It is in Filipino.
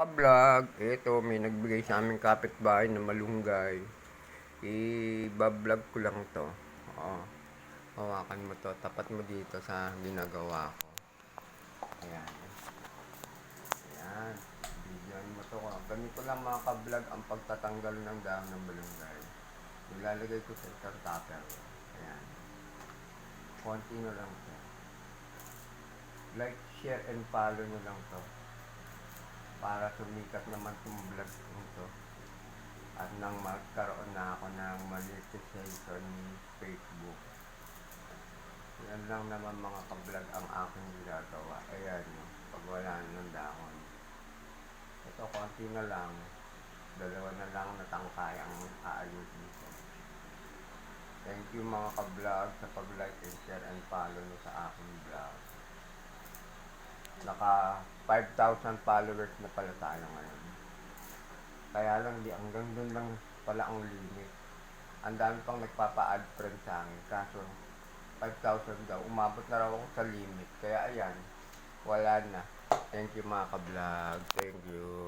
Ka-vlog, ito may nagbigay sa aming kapitbahay na malunggay. I-vlog ko lang to. Oo. Hawakan mo to. Tapat mo dito sa ginagawa ko. Ayan. Ayan. Bigyan mo to. Ganito lang mga ka-vlog ang pagtatanggal ng dahon ng malunggay. Ilalagay ko sa isang tupper. Ayan. Konti na lang to. Like, share, and follow nyo lang to para sumikat naman itong vlog ko to. At nang magkaroon na ako ng monetization Facebook. Yan lang naman mga ka-vlog ang aking ginagawa. Ayan, pag wala na ng dahon. Ito, konti na lang. Dalawa na lang na tangkay ang aayusin ko. Thank you mga ka-vlog sa pag-like and share and follow nyo sa aking vlog. Naka 5,000 followers na pala tayo ngayon. Kaya lang, di hanggang doon lang pala ang limit. Ang dami pang nagpapa-add friend sa akin. Kaso, 5,000 daw. Umabot na raw ako sa limit. Kaya ayan, wala na. Thank you mga ka-vlog. Thank you.